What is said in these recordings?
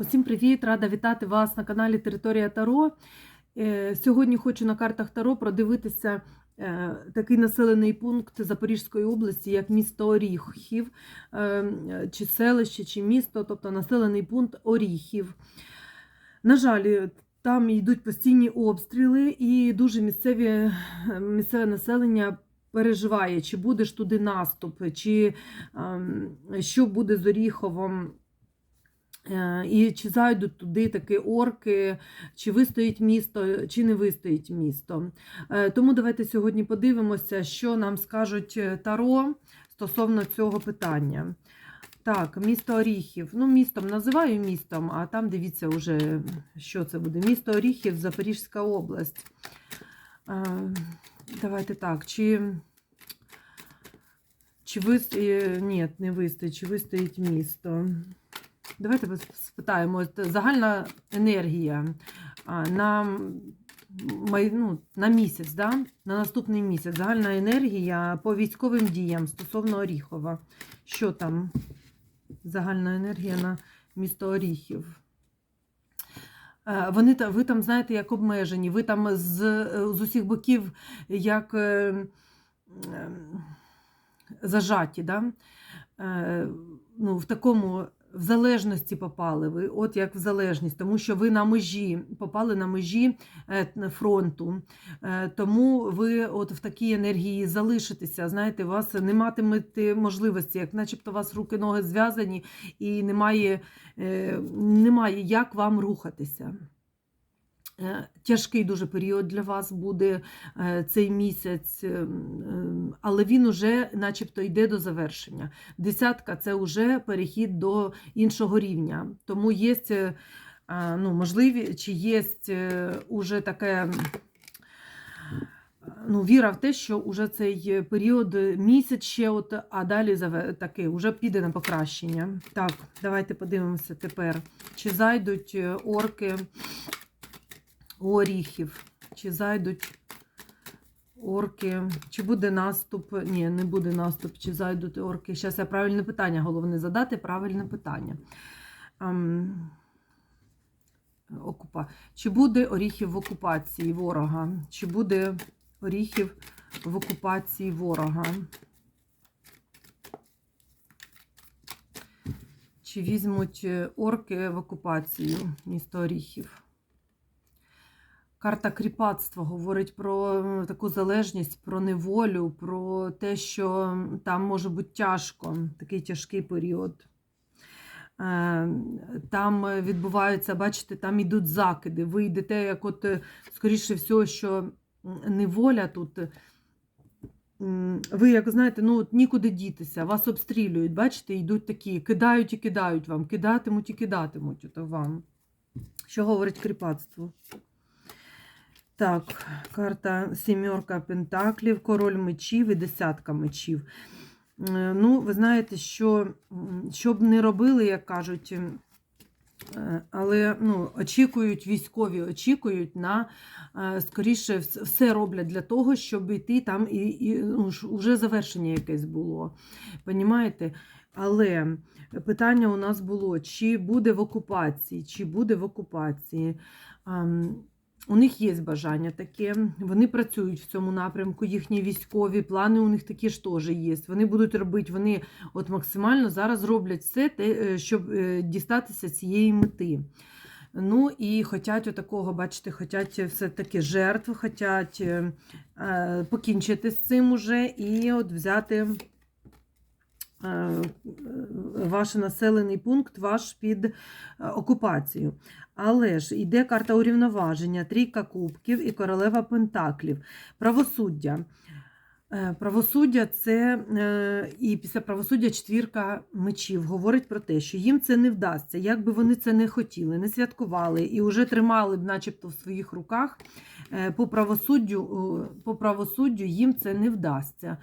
Усім привіт! Рада вітати вас на каналі Територія Таро. Е, Сьогодні хочу на картах Таро продивитися е, такий населений пункт Запорізької області, як місто Оріхів, е, чи селище, чи місто, тобто населений пункт Оріхів. На жаль, там йдуть постійні обстріли, і дуже місцеві, місцеве населення переживає, чи буде ж туди наступ, чи ем, що буде з Оріховом. Е, І чи зайдуть туди такі орки, чи вистоїть місто, чи не вистоїть місто. Е, Тому давайте сьогодні подивимося, що нам скажуть е, Таро стосовно цього питання. Так, місто Оріхів. Ну, містом називаю містом, а там дивіться вже, що це буде. Місто Оріхів, Запорізька область. Давайте так, чи. Чи вистоїть, ні, не вистоїть, чи вистоїть місто. Давайте спитаємо. Загальна енергія на, ну, на місяць, да? на наступний місяць. Загальна енергія по військовим діям стосовно Оріхова. Що там? Загальна енергія на місто Оріхів. Вони, ви там, знаєте, як обмежені, ви там з, з усіх боків як е, е, зажаті, да? Е, ну, в такому в залежності попали ви, от як в залежність, тому що ви на межі попали на межі е, фронту. Е, Тому ви от в такій енергії залишитеся. Знаєте, у вас не матимете можливості, як начебто у вас руки ноги зв'язані, і немає, е, немає як вам рухатися. Е, Тяжкий дуже період для вас буде е, цей місяць, ем, ем, але він уже начебто йде до завершення. Десятка це вже перехід до іншого рівня. Тому є ну, можливі, чи є уже таке. Ну, віра в те, що уже цей період місяць ще, от, а далі таки вже піде на покращення. Так, давайте подивимося тепер, чи зайдуть е, орки Оріхів, чи зайдуть орки, чи буде наступ? Ні, не буде наступ, чи зайдуть орки. Зараз я правильне питання, головне задати правильне питання. Ам, Окупа. Чи буде Оріхів в окупації ворога? Чи буде Оріхів в окупації ворога? Чи візьмуть е, орки в окупацію місто Оріхів? Карта кріпацтва говорить про таку залежність, про неволю, про те, що там може бути тяжко, такий тяжкий період. Е, Там відбуваються, бачите, там ідуть закиди. Ви йдете, як от, е, скоріше всього, що неволя тут. Ви, як знаєте, ну от нікуди дітися, вас обстрілюють, бачите, йдуть такі, кидають і кидають вам, кидатимуть і кидатимуть ото вам. Що говорить кріпацтво? Так, карта сімерка пентаклів, король мечів і десятка мечів. Е, Ну, ви знаєте, що, що б не робили, як кажуть, е, але ну, очікують військові, очікують на е, скоріше вс- все роблять для того, щоб йти там і, і ну, ж уже завершення якесь було. Понімаєте? Але питання у нас було: чи буде в окупації, чи буде в окупації. У них є бажання таке, вони працюють в цьому напрямку, їхні військові плани у них такі ж теж є. Вони будуть робити, вони от максимально зараз роблять все, те, е, щоб е, дістатися цієї мети. Ну і хотять отакого, бачите, хотять все-таки жертв, хотять е, покінчити з цим уже і от взяти ваш населений пункт ваш під е, окупацію. Але ж йде карта урівноваження, трійка кубків і королева пентаклів, правосуддя. Е, Правосуддя це е, і після правосуддя четвірка мечів говорить про те, що їм це не вдасться, як би вони це не хотіли, не святкували і вже тримали б, начебто, в своїх руках. е, По правосуддю, по правосуддю їм це не вдасться.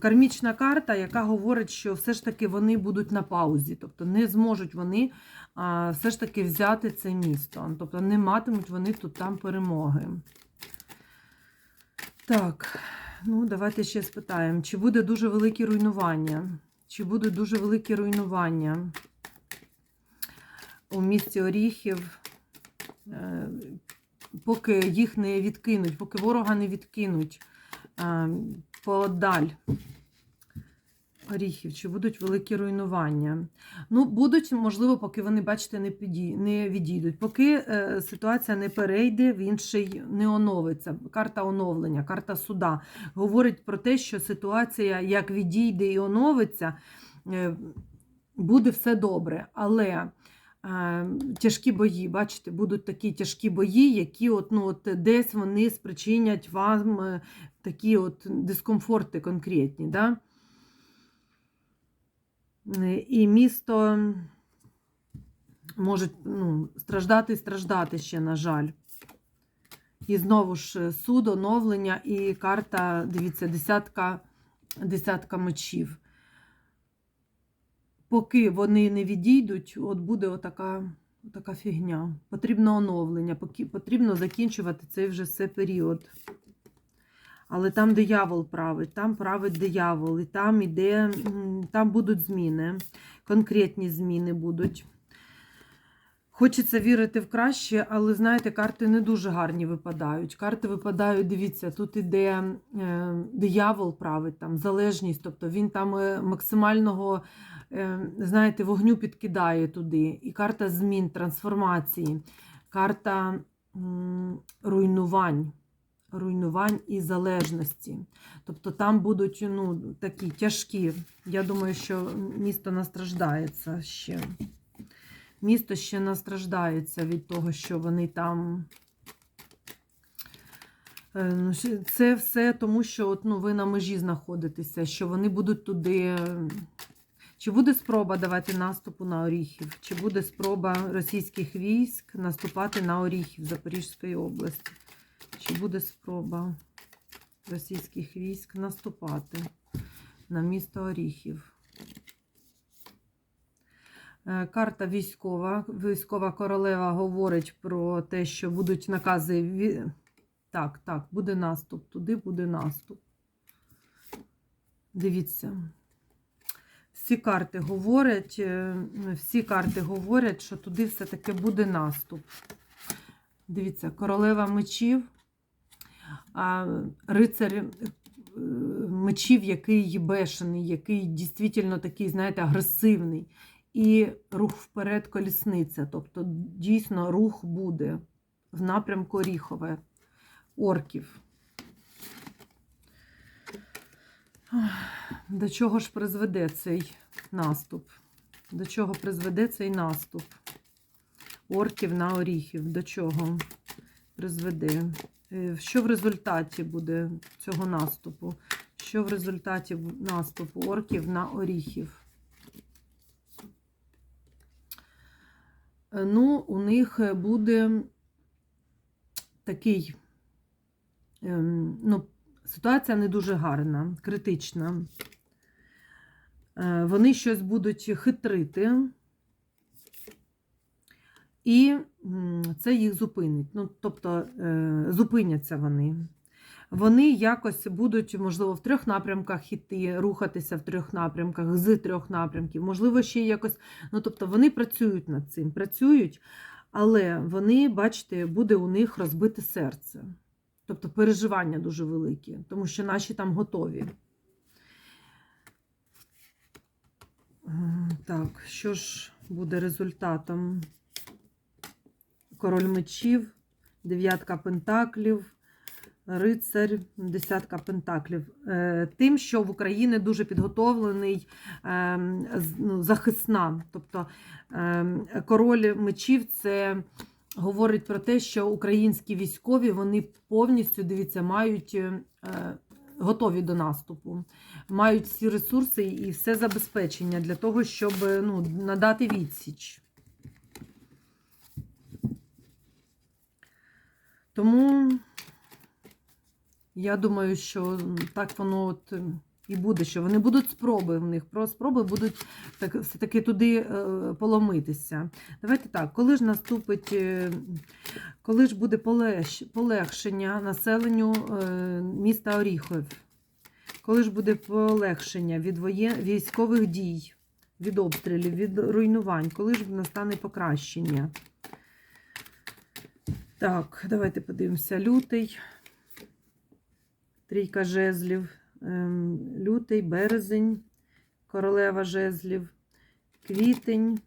Кармічна карта, яка говорить, що все ж таки вони будуть на паузі, тобто не зможуть вони все ж таки взяти це місто. Тобто не матимуть вони тут там перемоги. Так, ну давайте ще спитаємо, чи буде дуже велике руйнування? Чи буде дуже велике руйнування? у місті Оріхів, е, поки їх не відкинуть, поки ворога не відкинуть е, подаль Оріхів, чи будуть великі руйнування. Ну, будуть, можливо, поки вони, бачите, не, підій, не відійдуть. Поки е, ситуація не перейде, в інший не оновиться. Карта оновлення, карта суда говорить про те, що ситуація як відійде і оновиться, е, буде все добре. Але е, тяжкі бої, бачите, будуть такі тяжкі бої, які от, ну, от десь вони спричинять вам е, такі от дискомфорти конкретні. Да? І місто може ну, страждати і страждати ще, на жаль. І знову ж е, суд, оновлення і карта, дивіться, десятка, десятка мечів. Поки вони не відійдуть, от буде отака, отака фігня. Потрібно оновлення, потрібно закінчувати цей вже все період. Але там диявол править, там править диявол, і там іде, там будуть зміни, конкретні зміни будуть. Хочеться вірити в краще, але знаєте, карти не дуже гарні випадають. Карти випадають, дивіться, тут іде е, диявол править, там залежність, тобто він там е, максимального, е, знаєте, вогню підкидає туди. І карта змін, трансформації, карта м, руйнувань руйнувань і залежності. Тобто там будуть ну, такі тяжкі. Я думаю, що місто настраждається ще. Місто ще настраждається від того, що вони там. Е, ну, Це все тому, що от, ну, ви на межі знаходитеся, що вони будуть туди. Чи буде спроба давати наступу на Оріхів? Чи буде спроба російських військ наступати на Оріхів Запорізької області? Чи буде спроба російських військ наступати на місто Оріхів? Е, Карта військова. Військова королева говорить про те, що будуть накази. Так, так, буде наступ. Туди буде наступ. Дивіться. Всі карти говорять, е, всі карти говорять, що туди все-таки буде наступ. Дивіться, королева мечів, рицар е, мечів, який бешений, який дійсно такий, знаєте, агресивний. І рух вперед колісниця. Тобто, дійсно, рух буде в напрямку Оріхове, орків. До чого ж призведе цей наступ? До чого призведе цей наступ? Орків на оріхів. До чого призведе? Е, Що в результаті буде цього наступу? Що в результаті наступу орків на оріхів? Е, Ну, у них буде такий, ем, ну, ситуація не дуже гарна, критична. Е, Вони щось будуть хитрити, і це їх зупинить. Ну, тобто е, зупиняться вони. Вони якось будуть, можливо, в трьох напрямках іти, рухатися в трьох напрямках, з трьох напрямків, можливо, ще якось. Ну, тобто вони працюють над цим, працюють, але вони, бачите, буде у них розбите серце. Тобто переживання дуже великі, тому що наші там готові. Так, що ж буде результатом? Король мечів, дев'ятка пентаклів, рицарь, десятка пентаклів. Е, Тим, що в Україні дуже підготовлений ем, ну, захисна. Тобто ем, король мечів це говорить про те, що українські військові вони повністю дивіться, мають е, готові до наступу, мають всі ресурси і все забезпечення для того, щоб ну, надати відсіч. Тому я думаю, що так воно от і буде, що вони будуть спроби в них, про спроби будуть так, все-таки туди е, поломитися. Давайте так, коли ж наступить, е, коли ж буде полегш, полегшення населенню е, міста Оріхов? Коли ж буде полегшення від воєн, військових дій, від обстрілів, від руйнувань, коли ж настане покращення. Так, давайте подивимося. Лютий. Трійка жезлів. Ем, Лютий, березень, королева жезлів, квітень.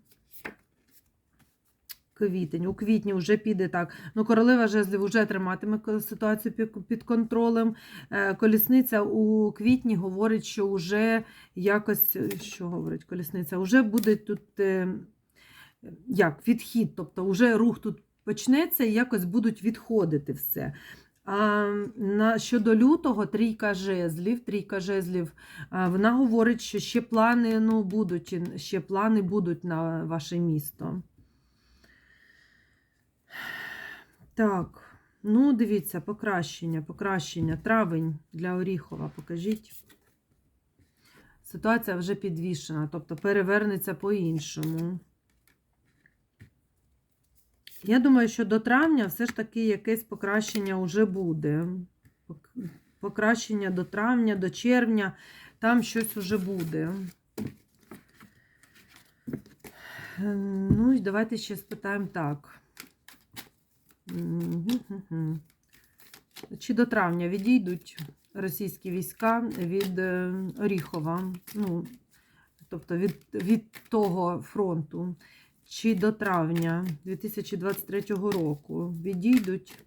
Квітень. У квітні вже піде так. Ну, королева жезлів вже триматиме ситуацію під контролем. Е, Колісниця у квітні говорить, що вже якось, е, що говорить колісниця, вже буде тут е, як відхід, тобто вже рух тут почнеться і якось будуть відходити все. А на, щодо лютого, трійка жезлів, трійка жезлів, вона говорить, що ще плани ну, будуть, ще плани будуть на ваше місто. Так, ну дивіться, покращення, покращення. Травень для Оріхова, покажіть. Ситуація вже підвішена, тобто перевернеться по-іншому. Я думаю, що до травня все ж таки якесь покращення вже буде. Покращення до травня, до червня, там щось вже буде. Ну і давайте ще спитаємо так. Чи до травня відійдуть російські війська від е, Оріхова, ну, тобто від, від того фронту, чи до травня 2023 року відійдуть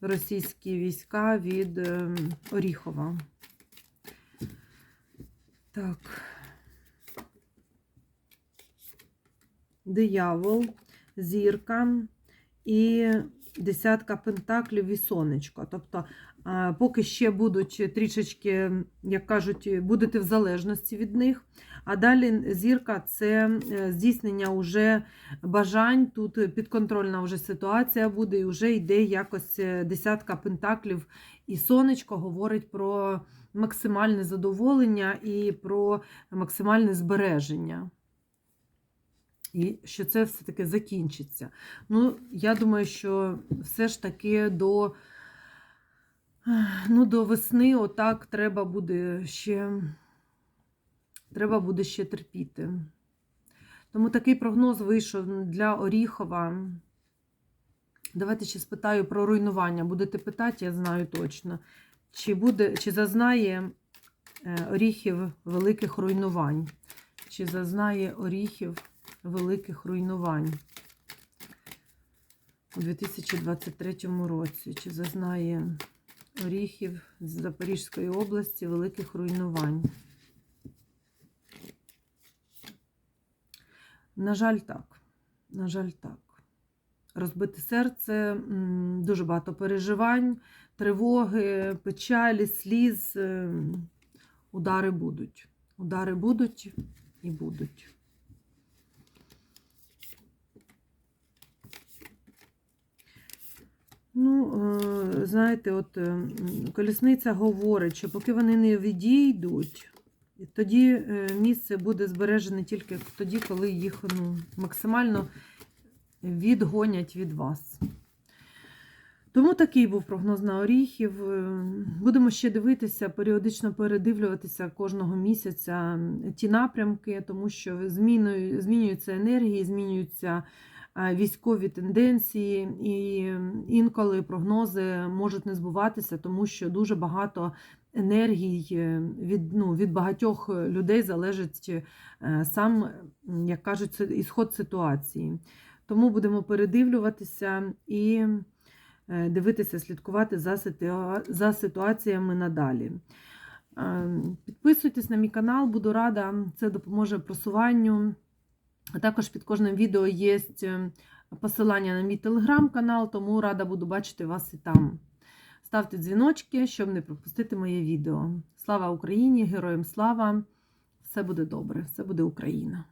російські війська від е, Оріхова? Так. Диявол, зірка і десятка пентаклів і сонечко. Тобто, поки ще будуть трішечки, як кажуть, будете в залежності від них. А далі зірка це е, здійснення уже бажань. Тут підконтрольна вже ситуація буде, і вже йде якось е, десятка пентаклів і сонечко говорить про максимальне задоволення і про максимальне збереження. І що це все-таки закінчиться. Ну, я думаю, що все ж таки до, ну, до весни отак треба буде ще, треба буде ще терпіти. Тому такий прогноз вийшов для Оріхова. Давайте ще спитаю про руйнування. Будете питати, я знаю точно. Чи, буде, чи зазнає е, Оріхів великих руйнувань? Чи зазнає Оріхів великих руйнувань у 2023 році? Чи зазнає Оріхів з Запорізької області великих руйнувань? На жаль, так. На жаль, так. Розбите серце, дуже багато переживань, тривоги, печалі, сліз. е, Удари будуть. Удари будуть і будуть. Ну, е, знаєте, от е, колісниця говорить, що поки вони не відійдуть, тоді е, місце буде збережене тільки тоді, коли їх ну, максимально відгонять від вас. Тому такий був прогноз на оріхів. Будемо ще дивитися, періодично передивлюватися кожного місяця ті напрямки, тому що змінюються енергії, змінюються військові тенденції, і інколи прогнози можуть не збуватися, тому що дуже багато енергій е, від, ну, від багатьох людей залежить е, сам, як кажуть, ісход ситуації. Тому будемо передивлюватися і е, дивитися, слідкувати за, ситуа- за ситуаціями надалі. Е, Підписуйтесь на мій канал, буду рада, це допоможе просуванню. А також під кожним відео є е, посилання на мій телеграм-канал, тому рада буду бачити вас і там. Ставте дзвіночки, щоб не пропустити моє відео. Слава Україні! Героям слава! Все буде добре, все буде Україна!